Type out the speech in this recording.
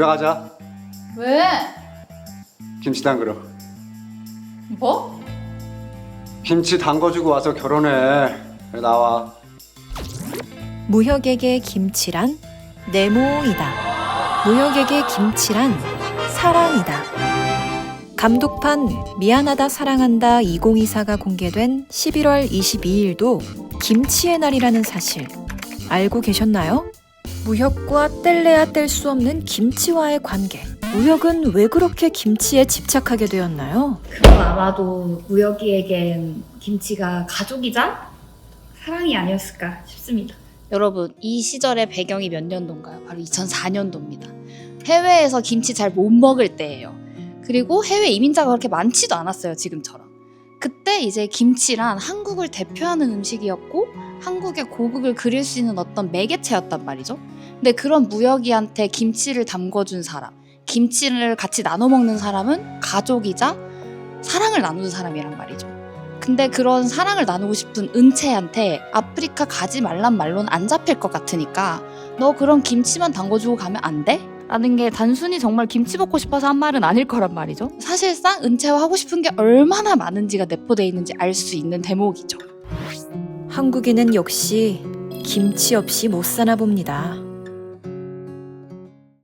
집에 가자. 왜? 김치 담그러. 뭐? 김치 담궈주고 와서 결혼해. 그래, 나와. 무혁에게 김치란 네모이다. 무혁에게 김치란 사랑이다. 감독판 미안하다 사랑한다 2024가 공개된 11월 22일도 김치의 날이라는 사실 알고 계셨나요? 무혁과 뗄래야 뗄 수 없는 김치와의 관계. 무혁은 왜 그렇게 김치에 집착하게 되었나요? 그건 아마도 우혁이에겐 김치가 가족이자 사랑이 아니었을까 싶습니다. 여러분, 이 시절의 배경이 몇 년도인가요? 바로 2004년도입니다. 해외에서 김치 잘 못 먹을 때예요. 그리고 해외 이민자가 그렇게 많지도 않았어요, 지금처럼. 그때 이제 김치란 한국을 대표하는 음식이었고 한국의 고국을 그릴 수 있는 어떤 매개체였단 말이죠. 근데 그런 무역이한테 김치를 담궈준 사람, 김치를 같이 나눠 먹는 사람은 가족이자 사랑을 나누는 사람이란 말이죠. 근데 그런 사랑을 나누고 싶은 은채한테 아프리카 가지 말란 말로는 안 잡힐 것 같으니까 너 그럼 김치만 담궈주고 가면 안 돼? 라는 게 단순히 정말 김치 먹고 싶어서 한 말은 아닐 거란 말이죠. 사실상 은채와 하고 싶은 게 얼마나 많은지가 내포되어 있는지 알 수 있는 대목이죠. 한국인은 역시 김치 없이 못 사나 봅니다.